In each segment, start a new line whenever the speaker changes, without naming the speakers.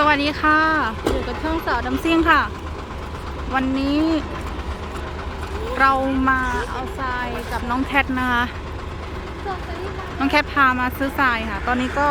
สวัสดีค่ะ อยู่กับช่องสาวดำซิ่งค่ะ วันนี้ เรามาเอาทรายกับน้องแคทนะคะน้องแคทพามาซื้อทรายค่ะ ตอนนี้ก็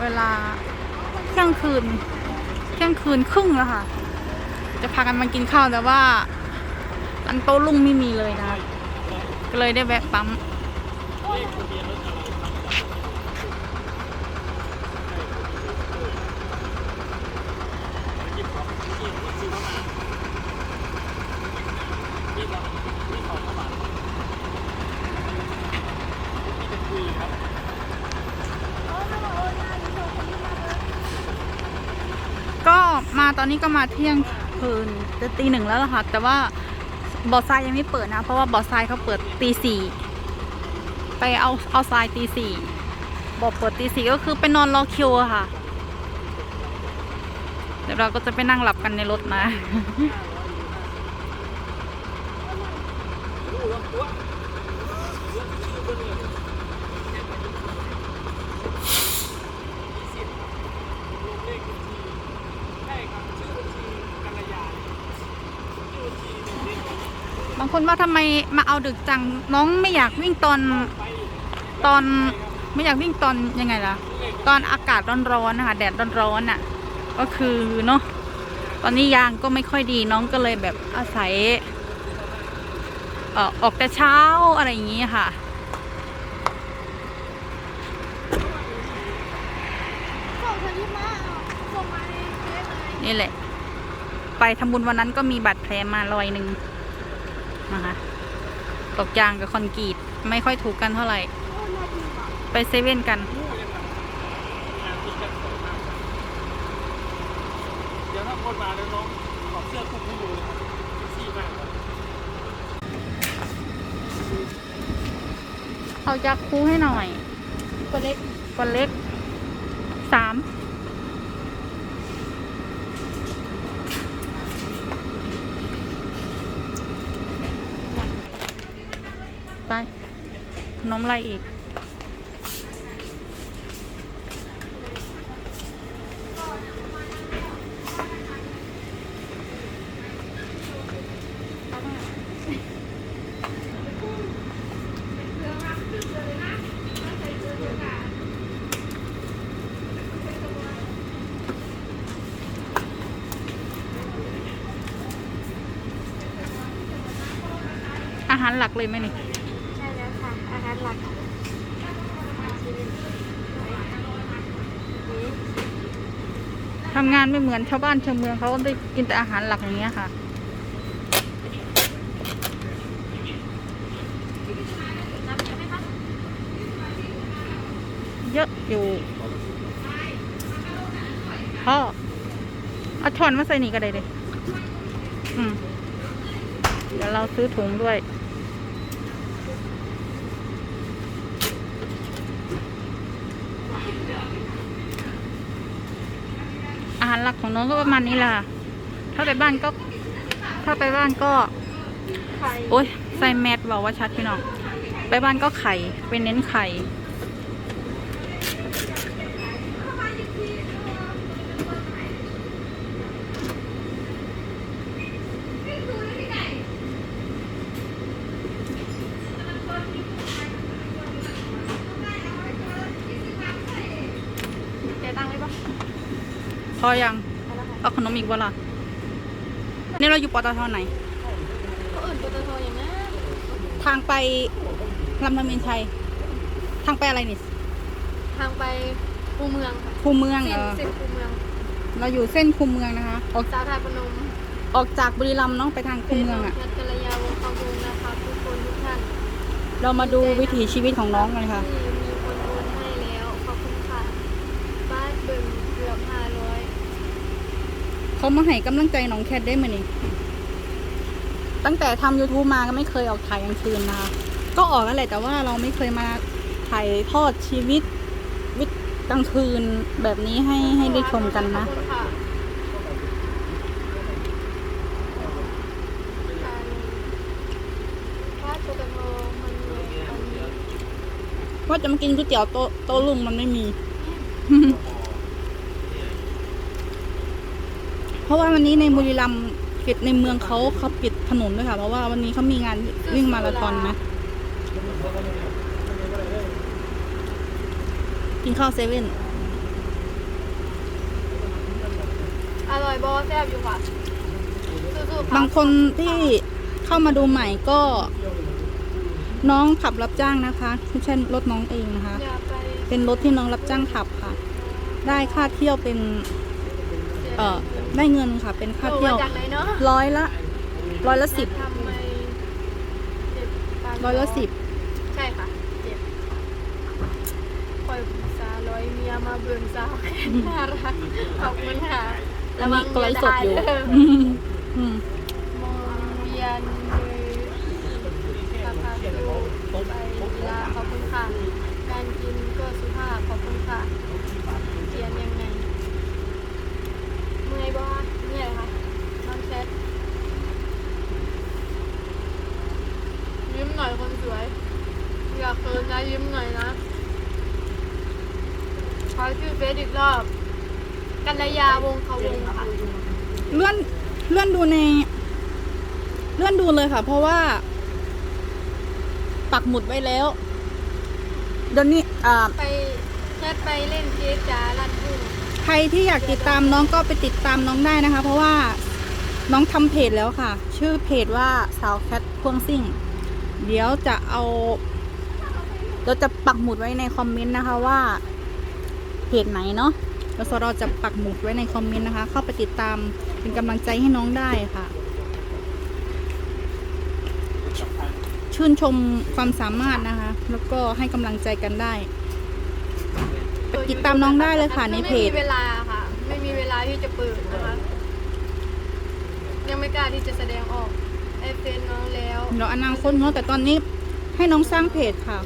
เวลาเที่ยงคืนเที่ยงคืนครึ่งแล้วค่ะ จะพากันมากินข้าวแต่ว่าร้านโต๊ะลุงไม่มีเลยนะก็เลยได้แวะปั๊ม ก็ มาตอนนี้ก็มาเที่ยงคืนจะตีหนึ่งแล้วล่ะค่ะ แต่ว่าบ่อทรายยังไม่เปิดนะ เพราะว่าบ่อทรายเขาเปิดตีสี่ไปเอาเอาทรายตีสี่บ่อเปิดตีสี่ก็คือไปนอนรอคิวอะค่ะ เดี๋ยวเราก็จะไปนั่งหลับกันในรถนะ บางคนว่าทำไมมาเอาดึกจังน้องไม่อยากวิ่งตอนตอนไม่อยากวิ่งตอนยังไงล่ะ ตอนอากาศร้อนๆนะคะแดดร้อนๆน่ะ ก็คือเนาะตอนนี้ยางก็ไม่ค่อยดีน้องก็เลยแบบอาศัยเอ่อออกแต่เช้าอะไรอย่างนี้ค่ะ
ส่งเธอที่มาส่งมาในเฟซเลย
นี่แหละ ไปทำบุญวันนั้นก็มีบาดแผลมารอยหนึ่ง นะคะ ตกยางกับคอนกรีตไม่ค่อยถูกกันเท่าไหร่
โอ้น่าดีว่ะ
ไปเซเว่นกัน
เดี๋ยวถ้าคนมาแล้วน้องขอบเสื้อคลุมให้ดูเลยครับซี่มากเลย
เอาจักคูให้หน่อย
ตัวเล็ก
คนเล็กสาม ไปขนมอะไรอีก อาหารหลักเลยไหมนี่ ทำงานไม่เหมือนชาวบ้านชาวเมืองเขาได้กินแต่อาหารหลักอย่างเงี้ยค่ะ
เยอะ
อยู่พ่อเอาช้อนมาใส่นี่ก็ได้เลยอืมเดี๋ยวเราซื้อถุงด้วยาหารหลักของน้องก็ประมาณนี้แหละค่ะ ถ้าไปบ้านก็ ถ้าไปบ้านก็
ไข่
โอ๊ยใส่แมสบอกว่าชัดพี่น้อง ไปบ้านก็ไข่ไปเน้นไข่
เจ๊ตังค์ไหมปะ
พ อยัง
เอาละค่ะ
เอาขนมอีกวะล่ะนี่เราอยู่ปตทไหน
เขาอื่นตัวโตอย่างนั้น
ทางไปลำธเมนชัย ทางไปอะไรนี่
ทางไปคูเมืองค่ะ
คูเมือง
เส้
เอนอ
เส้นคูเมือง
เราอยู่เส้นคูเมืองนะคะออก
สาวไทยพนม
ออกจากบุรีรัมย์เนาะไปทางคูเมืองอะ่ะ
เพชรกัลยาวงศ์คำวงนะคะทุกคนทุกท่าน
เรามาดูวิถีชีวิตของน้องกันค่ะ
ที่มีคนโอนให้แล้ว ขอบคุณค่ะ บ้านเบิ่งเกือบห้าร้อย
เขามาให้กำลังใจน้องแคทได้ไหมนี่ตั้งแต่ทำ YouTube มาก็ไม่เคยออกถ่ายกลางคืนนะคะก็ออกนั่นแหละแต่ว่าเราไม่เคยมาถ่ายทอดชีวิตวิตกลางคืนแบบนี้ให้ให้ได้ชมกันนะ
ขอบคุณค่ะบ้านปตทมันมีอันนี้
ว่าจะมากินก๋วยเตี๋ยวโตโตะลุงมันไม่มี เพราะว่าวันนี้ในบุรีรัมย์เขตในเมืองเขาเขาปิดถนนด้วยค่ะ เพราะว่าวันนี้เขามีงานวิ่งมาราธอนนะ กินข้าวเซเว่น
อร่อยบอแซ่บอยู่ค่ะสู้ๆค่ะ
บางคนที่เข้ามาดูใหม่ก็ น้องขับรับจ้างนะคะไม่ใช่รถน้องเองนะคะ
อย่าไป
เป็นรถที่น้องรับจ้างขับค่ะ ได้ค่าเที่ยวเป็น เอ่อได้เงินค่ะ เป็นค่า
โอ้
เที่ยว
มาจากไหนเนาะ
ร้อยละร้อยละสิบ
ทำไมเจ็บปาน
ร้อยละสิบ
ใช่ค่ะเจ็บคอยสาร้อยเมียมาเบื่อสาวน่ารักขอบคุณค่ะ
อันนี้ก็ไลฟ์สดอยู่
ระวัง
อืมอืม
มองเวียนเลยพาพาดูไปกีฬาขอบคุณค่ะ การกินก็สุภาพขอบคุณค่ะเขียนยังไง เมื่อยบ่เมื่อยค่ะน้องแชทยิ้มหน่อยคนสวย อยากเคินนะยิ้มหน่อยนะ ขอชื่อเฟซอีกรอบกัลยาวงเขาวงค่ะ
เลื่อนเลื่อนดูใน เลื่อนดูเลยค่ะ เพราะว่า ปักหมุดไว้แล้วเดี๋ยวนี้อ่า
ไปแชทไปเล่นเจ๊จ๋าลัดทุ่ง
ใครที่อยากติดตามน้องก็ไปติดตามน้องได้นะคะ เพราะว่าน้องทำเพจแล้วค่ะ ชื่อเพจว่าสาวแคทพ่วงซิ่ง เดี๋ยวจะเอาเราจะปักหมุดไว้ในคอมเมนต์นะคะว่า เพจไหนเนาะแล้วสรจะปักหมุดไว้ในคอมเมนต์นะคะ เข้าไปติดตามเป็นกำลังใจให้น้องได้ค่ะ ชื่นชมความสามารถนะคะ แล้วก็ให้กำลังใจกันได้ ไปติดตามน้องได้เลยค่ะในเพจ
ไม่มีเวลาค่ะ ไม่มีเวลาที่จะเปิดนะคะ ยังไม่กล้าที่จะแสดงออกไอเฟนน้องแล้ว
เดี๋ยวอนาคตเนาะแต่ตอนนี้ให้น้องสร้างเพจค่ะ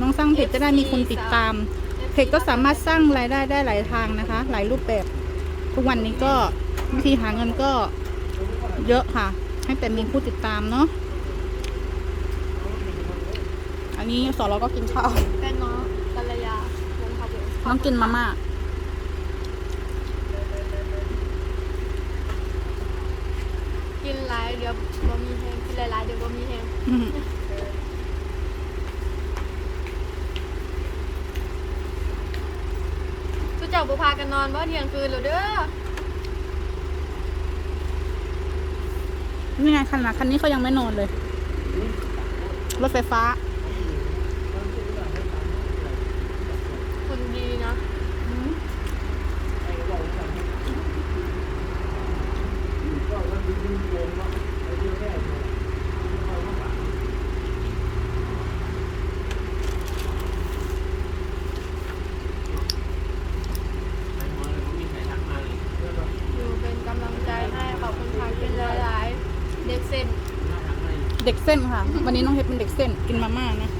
น้องสร้างเพจจะได้มีคนติดตาม เพจก็สามารถสร้างรายได้ได้หลายทางนะคะ หลายรูปแบบ ทุกวันนี้ก็วิธีหาเงินก็เยอะค่ะ ให้แต่มีผู้ติดตามเนาะอันนี้สอนเราก็กินข้าว
แฟนน้องกัลยาวงเขาวง
น้องกินมาม่า
กินหลายเดี๋ยวบ่มีแฮงกินหลายๆเดี๋ยวบ่มีแฮง
อืม
ทุกเจ้า บุพากันนอนบ่เที่ยงคืนแล้วเด้อ
นี่ไงคันนะคันนี้เขายังไม่นอนเลย รถไฟฟ้า
คนดีนะ อยู่เป็นกำลังใจให้ขอบคุณค่ะกินหลายๆ เด็กเส้น
เด็กเส้นค่ะ วันนี้น้องเฮดเป็นเด็กเส้นกินมาม่านะ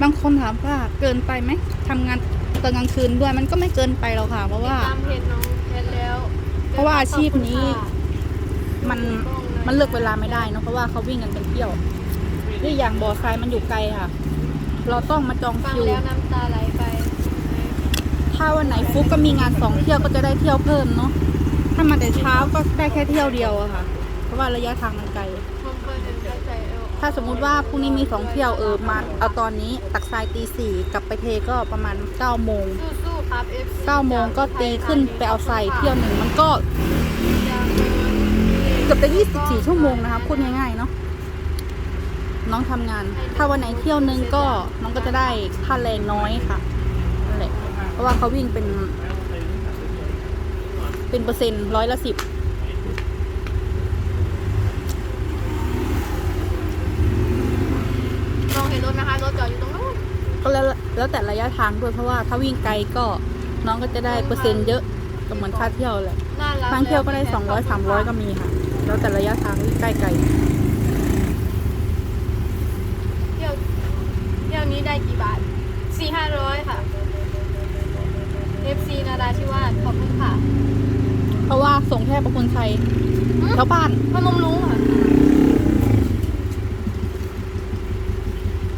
บางคนถามว่าเกินไปไหมทำงานตอนกลางคืนด้วยมันก็ไม่เกินไปหรอกค่ะ เพราะว่า
ตามเพจน้องเพจแล้ว
เพราะว่าอาชีพนี้
ขอบคุณค่ะ
มันมันเลือกเวลาไม่ได้เนอะเพราะว่าเขาวิ่งกันเป็นเที่ยวด้วยอย่างบ่อทรายมันอยู่ไกลค่ะ เราต้องมาจอง
ฟัง
คิว
แล้วน้ำตาไหลไป
ถ้าวันไหนฟุกก็มีงานสองเที่ยวก็จะได้เที่ยวเพิ่มเนาะถ้ามาแต่เช้าก็ได้แค่เที่ยวเดียวอะค่ะเพ ราะว่าระยะทางมันไกล
ผมเปิดเป็นกระแสเอว
ถ้าสมมุติว่าพรุ่งนี้มีสองเที่ยวเออมาเอาตอนนี้ตักทรายตีสี่กลับไปเทก็ประมาณเก้าโมง
สู้ๆครับ FC
เก้าโมงก็ตีขึ้นไปเอาทรายเที่ยวหนึ่งมันก็เกือบจะยี่สิบสี่ชั่วโมงนะคะพูดง่ายๆเนาะน้องทำงาน ถ้าวันไหนเที่ยวนึงก็น้องก็จะได้ค่าแรงน้อยค่ะนั่นแหละเพราะว่าเขาวิ่งเป็น เป็นเปอร์เซ็นต์ร้อยละสิบ
มองเห็นรถไหมคะรถจอดอยู่ตรงนู้น
ก็ แล้วแล้วแต่ระยะทางด้วยเพราะว่าถ้าวิ่งไกลก็น้องก็จะได้เปอร์เซ็นต์เยอะก็เหมือนค่าเที่ยวแหละ
น่ารัก
บางเที่ยวก็ได้สองร้อยสามร้อยก็มีค่ะ แล้วแต่ระยะทางวิ่งใกล้ไกล
เที่ยวเที่ยวนี้ได้กี่บาทสี่ห้าร้อยค่ะ FC นาราธิวาสขอบคุณค่ะ
เพราะว่าส่งแค่ประคุณชัยแถวบ้าน
พนมรุ้งค่ะ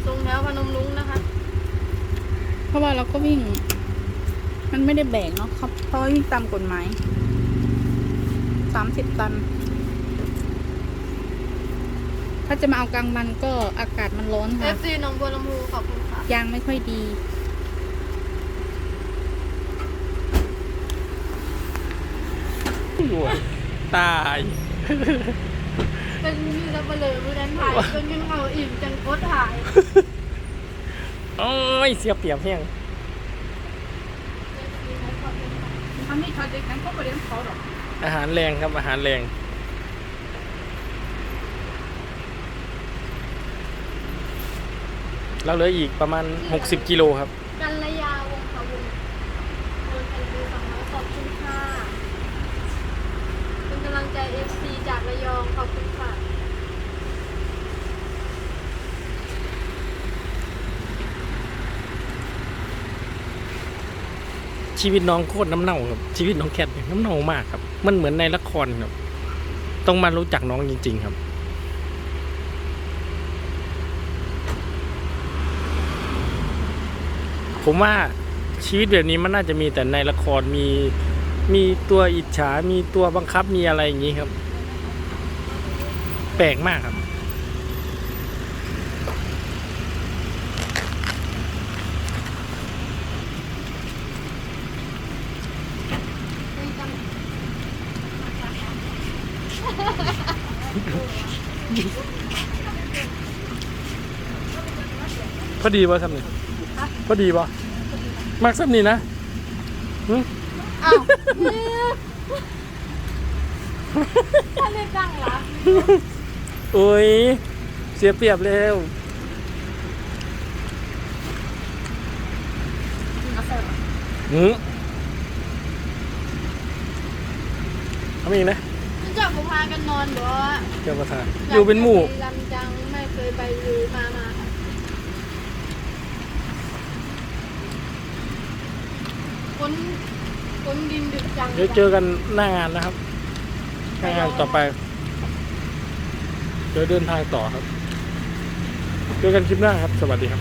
ทรงแถวพนมรุ้งนะคะ
เพราะว่าเราก็วิ่ง มัน ไม่ได้แบ่งเนาะเขาเพราะว่าวิ่งตามกฎหมาย
อ
สามสิบตัน ถ้าจะมาเอากลางวันก็อากาศมันร้อน
เอ
ค่ะ
ฟซีหนองบัวลำพูขอบคุณค่ะ
ยางไม่ค่อยดี
ตาย
เป็นมีระเบลอมือนั้นถ่ายจนยังเอาอิ่มจังโคตรถ่าย
โอ้ย เสียเปรียบเพียง
ทำให้ชาเด็กนั้นก็ไปเลี้ยงเขาหรอก
อาหารแรงครับอาหารแรงเราเหลืออีกประมาณ 60 กิโลครับ
กัลยาวงศ์ค่ะวงศ์โดนไปดูสองร้อยขอบคุณค่ะ เป็นกำลังใจเอฟซีจากระยองขอบคุณค่ะ
ชีวิตน้องโคตรน้ำเน่าครับชีวิตน้องแคทเนี่ยน้ำเน่ามากครับ มันเหมือนในละครครับ ต้องมารู้จักน้องจริง ๆ ครับ ผมว่าชีวิตแบบนี้มันน่าจะมีแต่ในละครมีมีตัวอิจฉา มีตัวบังคับมีอะไรอย่างนี้ครับ แปลกมากครับ พอดีป่ะครับเนี่ยพอดีป่ะมากสักนี่นะหึ
อ้าวถ้าได้ตั้งหลัก
โอ้ย เสียเปรียบแล้วหืมทำอีกนะ
คุณเจ้าบุพากันนอนบ่
เจ้าประธานอยู่เป็นหมู่
ลำจังไม่เคยไปหรือมามาค่ะคนคนดินดึกจัง
เดี๋ยวเจอกันหน้างานนะครับหน้างานต่อไปเดี๋ยวเดินทางต่อครับ เจอกันคลิปหน้าครับ สวัสดีครับ